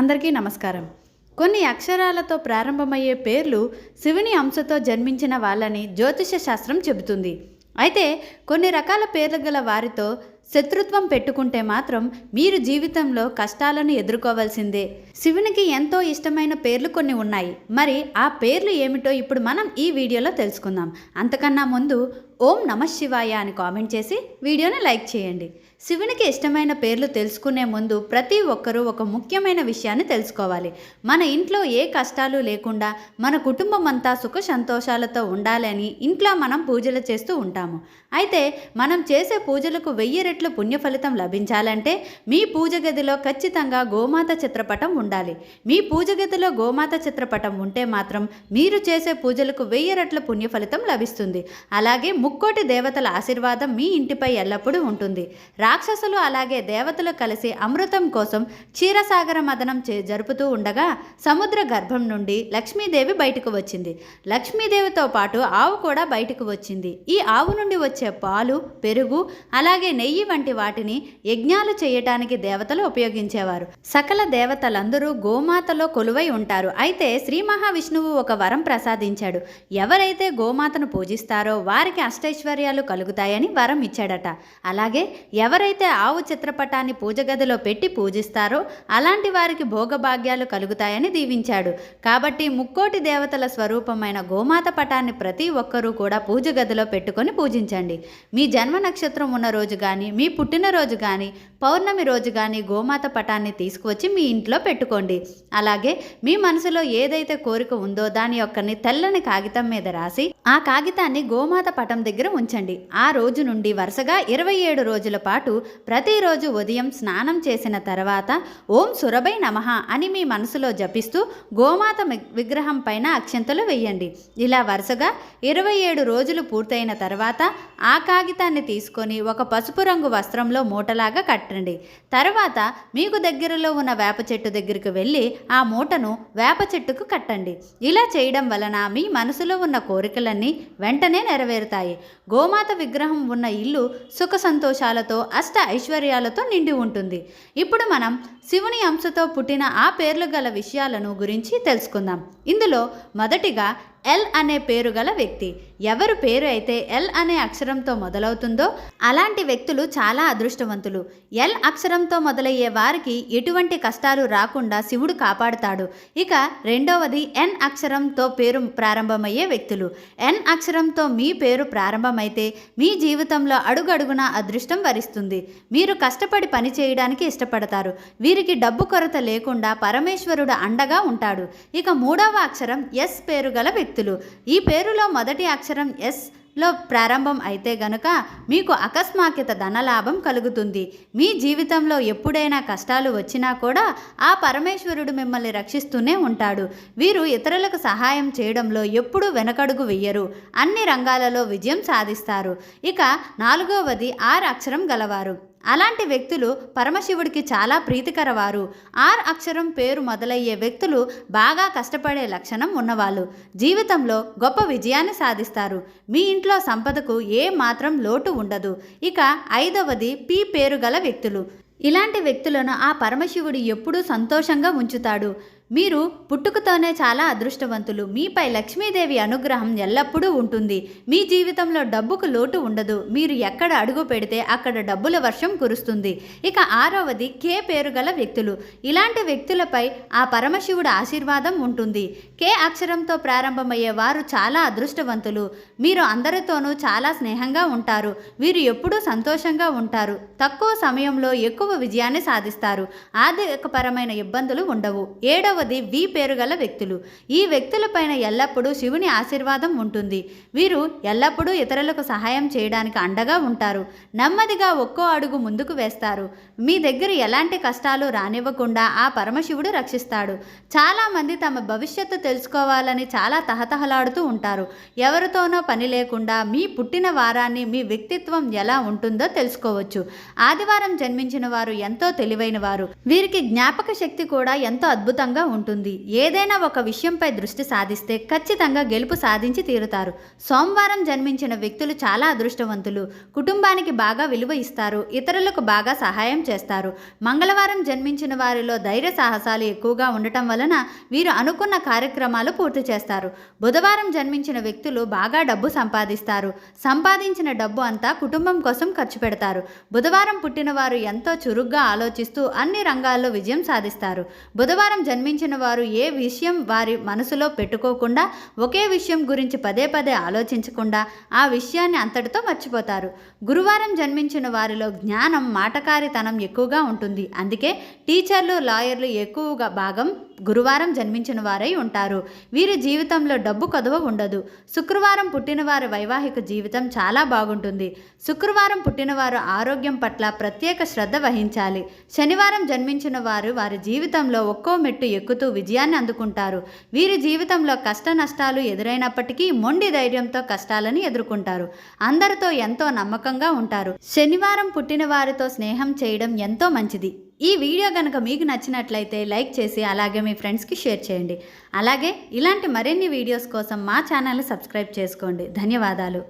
అందరికీ నమస్కారం. కొన్ని అక్షరాలతో ప్రారంభమయ్యే పేర్లు శివుని అంశతో జన్మించిన వాళ్ళని జ్యోతిష శాస్త్రం చెబుతుంది. అయితే కొన్ని రకాల పేర్లు గల వారితో శత్రుత్వం పెట్టుకుంటే మాత్రం మీరు జీవితంలో కష్టాలను ఎదుర్కోవాల్సిందే. శివునికి ఎంతో ఇష్టమైన పేర్లు కొన్ని ఉన్నాయి. మరి ఆ పేర్లు ఏమిటో ఇప్పుడు మనం ఈ వీడియోలో తెలుసుకుందాం. అంతకన్నా ముందు ఓం నమ శివాయ అని కామెంట్ చేసి వీడియోని లైక్ చేయండి. శివునికి ఇష్టమైన పేర్లు తెలుసుకునే ముందు ప్రతి ఒక్కరూ ఒక ముఖ్యమైన విషయాన్ని తెలుసుకోవాలి. మన ఇంట్లో ఏ కష్టాలు లేకుండా మన కుటుంబం అంతా సుఖ సంతోషాలతో ఉండాలని ఇంట్లో మనం పూజలు చేస్తూ ఉంటాము. అయితే మనం చేసే పూజలకు వెయ్యి రెట్లు పుణ్య ఫలితం లభించాలంటే మీ పూజ గదిలో ఖచ్చితంగా గోమాత చిత్రపటం ఉండాలి. మీ పూజ గదిలో గోమాత చిత్రపటం ఉంటే మాత్రం మీరు చేసే పూజలకు వెయ్యి రెట్ల పుణ్య ఫలితం లభిస్తుంది. అలాగే ముక్కోటి దేవతల ఆశీర్వాదం మీ ఇంటిపై ఎల్లప్పుడూ ఉంటుంది. రాక్షసులు అలాగే దేవతలు కలిసి అమృతం కోసం క్షీరసాగర మదనం చే జరుపుతూ ఉండగా సముద్ర గర్భం నుండి లక్ష్మీదేవి బయటకు వచ్చింది. లక్ష్మీదేవితో పాటు ఆవు కూడా బయటకు వచ్చింది. ఈ ఆవు నుండి వచ్చే పాలు పెరుగు అలాగే నెయ్యి వంటి వాటిని యజ్ఞాలు చేయటానికి దేవతలు ఉపయోగించేవారు. సకల దేవతలందరూ గోమాతలో కొలువై ఉంటారు. అయితే శ్రీ మహావిష్ణువు ఒక వరం ప్రసాదించాడు. ఎవరైతే గోమాతను పూజిస్తారో వారికి అష్టైశ్వర్యాలు కలుగుతాయని వరం ఇచ్చాడట. అలాగే ఎవరైతే ఆవు చిత్రపటాన్ని పూజ గదిలో పెట్టి పూజిస్తారో అలాంటి వారికి భోగభాగ్యాలు కలుగుతాయని దీవించాడు. కాబట్టి ముక్కోటి దేవతల స్వరూపమైన గోమాత పటాన్ని ప్రతి ఒక్కరూ కూడా పూజ గదిలో పెట్టుకొని పూజించండి. మీ జన్మ నక్షత్రం ఉన్న రోజు కానీ మీ పుట్టినరోజు కానీ పౌర్ణమి రోజు కానీ గోమాత పటాన్ని తీసుకువచ్చి మీ ఇంట్లో పెట్టుకోండి. అలాగే మీ మనసులో ఏదైతే కోరిక ఉందో దాని యొక్కని తెల్లని కాగితం మీద రాసి ఆ కాగితాన్ని గోమాత పటం దగ్గర ఉంచండి. ఆ రోజు నుండి వరుసగా ఇరవై ఏడు రోజుల పాటు ప్రతిరోజు ఉదయం స్నానం చేసిన తర్వాత ఓం సురభై నమః అని మీ మనసులో జపిస్తూ గోమాత మి- విగ్రహం పైన అక్షంతలు వేయండి. ఇలా వరుసగా ఇరవై ఏడు రోజులు పూర్తయిన తర్వాత ఆ కాగితాన్ని తీసుకొని ఒక పసుపు రంగు వస్త్రంలో మూటలాగా కట్టండి. తర్వాత మీకు దగ్గరలో ఉన్న వేప చెట్టు దగ్గరికి వెళ్ళి ఆ మూటను వేప చెట్టుకు కట్టండి. ఇలా చేయడం వలన మీ మనసులో ఉన్న కోరికలన్నీ వెంటనే నెరవేరుతాయి. గోమాత విగ్రహం ఉన్న ఇల్లు సుఖ సంతోషాలతో అష్ట ఐశ్వర్యాలతో నిండి ఉంటుంది. ఇప్పుడు మనం శివుని అంశతో పుట్టిన ఆ పేర్లు గల విషయాలను గురించి తెలుసుకుందాం. ఇందులో మొదటిగా ఎల్ అనే పేరు గల వ్యక్తి. ఎవరు పేరు అయితే ఎల్ అనే అక్షరంతో మొదలవుతుందో అలాంటి వ్యక్తులు చాలా అదృష్టవంతులు. ఎల్ అక్షరంతో మొదలయ్యే వారికి ఎటువంటి కష్టాలు రాకుండా శివుడు కాపాడుతాడు. ఇక రెండవది ఎన్ అక్షరంతో పేరు ప్రారంభమయ్యే వ్యక్తులు. ఎన్ అక్షరంతో మీ పేరు ప్రారంభమైతే మీ జీవితంలో అడుగడుగున అదృష్టం వరిస్తుంది. మీరు కష్టపడి పని చేయడానికి ఇష్టపడతారు. వీరికి డబ్బు కొరత లేకుండా పరమేశ్వరుడు అండగా ఉంటాడు. ఇక మూడవ అక్షరం ఎస్ పేరు గల వ్యక్తులు. ఈ పేరులో మొదటి అక్షరం ఎస్లో ప్రారంభం అయితే గనుక మీకు అకస్మాకిత ధనలాభం కలుగుతుంది. మీ జీవితంలో ఎప్పుడైనా కష్టాలు వచ్చినా కూడా ఆ పరమేశ్వరుడు మిమ్మల్ని రక్షిస్తూనే ఉంటాడు. వీరు ఇతరులకు సహాయం చేయడంలో ఎప్పుడూ వెనకడుగు వెయ్యరు అన్ని రంగాలలో విజయం సాధిస్తారు. ఇక నాలుగవది ఆర్ అక్షరం గలవారు. అలాంటి వ్యక్తులు పరమశివుడికి చాలా ప్రీతికరవారు. ఆర్ అక్షరం పేరు మొదలయ్యే వ్యక్తులు బాగా కష్టపడే లక్షణం ఉన్నవాళ్ళు. జీవితంలో గొప్ప విజయాన్ని సాధిస్తారు. మీ ఇంట్లో సంపదకు ఏ మాత్రం లోటు ఉండదు. ఇక ఐదవది పి పేరు గల వ్యక్తులు. ఇలాంటి వ్యక్తులను ఆ పరమశివుడు ఎప్పుడూ సంతోషంగా ఉంచుతాడు. మీరు పుట్టుకతోనే చాలా అదృష్టవంతులు. మీపై లక్ష్మీదేవి అనుగ్రహం ఎల్లప్పుడూ ఉంటుంది. మీ జీవితంలో డబ్బుకు లోటు ఉండదు. మీరు ఎక్కడ అడుగు పెడితే అక్కడ డబ్బుల వర్షం కురుస్తుంది. ఇక ఆరవది కే పేరు గల వ్యక్తులు. ఇలాంటి వ్యక్తులపై ఆ పరమశివుడు ఆశీర్వాదం ఉంటుంది. కే అక్షరంతో ప్రారంభమయ్యే వారు చాలా అదృష్టవంతులు. మీరు అందరితోనూ చాలా స్నేహంగా ఉంటారు. వీరు ఎప్పుడూ సంతోషంగా ఉంటారు. తక్కువ సమయంలో ఎక్కువ విజయాన్ని సాధిస్తారు. ఆర్థికపరమైన ఇబ్బందులు ఉండవు. ఏడవ రెండవది వి పేరు గల వ్యక్తులు. ఈ వ్యక్తులపైన ఎల్లప్పుడూ శివుని ఆశీర్వాదం ఉంటుంది. వీరు ఎల్లప్పుడూ ఇతరులకు సహాయం చేయడానికి అండగా ఉంటారు. నెమ్మదిగా ఒక్కో అడుగు ముందుకు వేస్తారు. మీ దగ్గర ఎలాంటి కష్టాలు రానివ్వకుండా ఆ పరమశివుడు రక్షిస్తాడు. చాలామంది తమ భవిష్యత్తు తెలుసుకోవాలని చాలా తహతహలాడుతూ ఉంటారు. ఎవరితోనో పని లేకుండా మీ పుట్టిన వారాన్ని మీ వ్యక్తిత్వం ఎలా ఉంటుందో తెలుసుకోవచ్చు. ఆదివారం జన్మించిన వారు ఎంతో తెలివైన వారు. వీరికి జ్ఞాపక శక్తి కూడా ఎంతో అద్భుతంగా ఉంటుంది. ఏదైనా ఒక విషయంపై దృష్టి సాధిస్తే ఖచ్చితంగా గెలుపు సాధించి తీరుతారు. సోమవారం జన్మించిన వ్యక్తులు చాలా అదృష్టవంతులు. కుటుంబానికి బాగా విలువ ఇస్తారు. ఇతరులకు బాగా సహాయం చేస్తారు. మంగళవారం జన్మించిన వారిలో ధైర్య సాహసాలు ఎక్కువగా ఉండటం వలన వీరు అనుకున్న కార్యక్రమాలు పూర్తి చేస్తారు. బుధవారం జన్మించిన వ్యక్తులు బాగా డబ్బు సంపాదిస్తారు. సంపాదించిన డబ్బు అంతా కుటుంబం కోసం ఖర్చు పెడతారు. బుధవారం పుట్టిన వారు ఎంతో చురుగ్గా ఆలోచిస్తూ అన్ని రంగాల్లో విజయం సాధిస్తారు. బుధవారం జన్మించిన వారు ఏ విషయం వారి మనసులో పెట్టుకోకుండా ఒకే విషయం గురించి పదే పదే ఆలోచించకుండా ఆ విషయాన్ని అంతటితో మర్చిపోతారు. గురువారం జన్మించిన వారిలో జ్ఞానం మాటకారితనం ఎక్కువగా ఉంటుంది. అందుకే టీచర్లు లాయర్లు ఎక్కువగా భాగం గురువారం జన్మించిన వారై ఉంటారు. వీరి జీవితంలో డబ్బు కదువ ఉండదు. శుక్రవారం పుట్టిన వారి వైవాహిక జీవితం చాలా బాగుంటుంది. శుక్రవారం పుట్టినవారు ఆరోగ్యం పట్ల ప్రత్యేక శ్రద్ధ వహించాలి. శనివారం జన్మించిన వారు వారి జీవితంలో ఒక్కో మెట్టు ఎక్కుతూ విజయాన్ని అందుకుంటారు. వీరి జీవితంలో కష్ట నష్టాలు ఎదురైనప్పటికీ మొండి ధైర్యంతో కష్టాలను ఎదుర్కొంటారు. అందరితో ఎంతో నమ్మకంగా ఉంటారు. శనివారం పుట్టిన వారితో స్నేహం చేయడం ఎంతో మంచిది. ఈ వీడియో కనుక మీకు నచ్చినట్లయితే లైక్ చేసి అలాగే మీ ఫ్రెండ్స్కి షేర్ చేయండి. అలాగే ఇలాంటి మరిన్ని వీడియోస్ కోసం మా ఛానల్ని సబ్స్క్రైబ్ చేసుకోండి. ధన్యవాదాలు.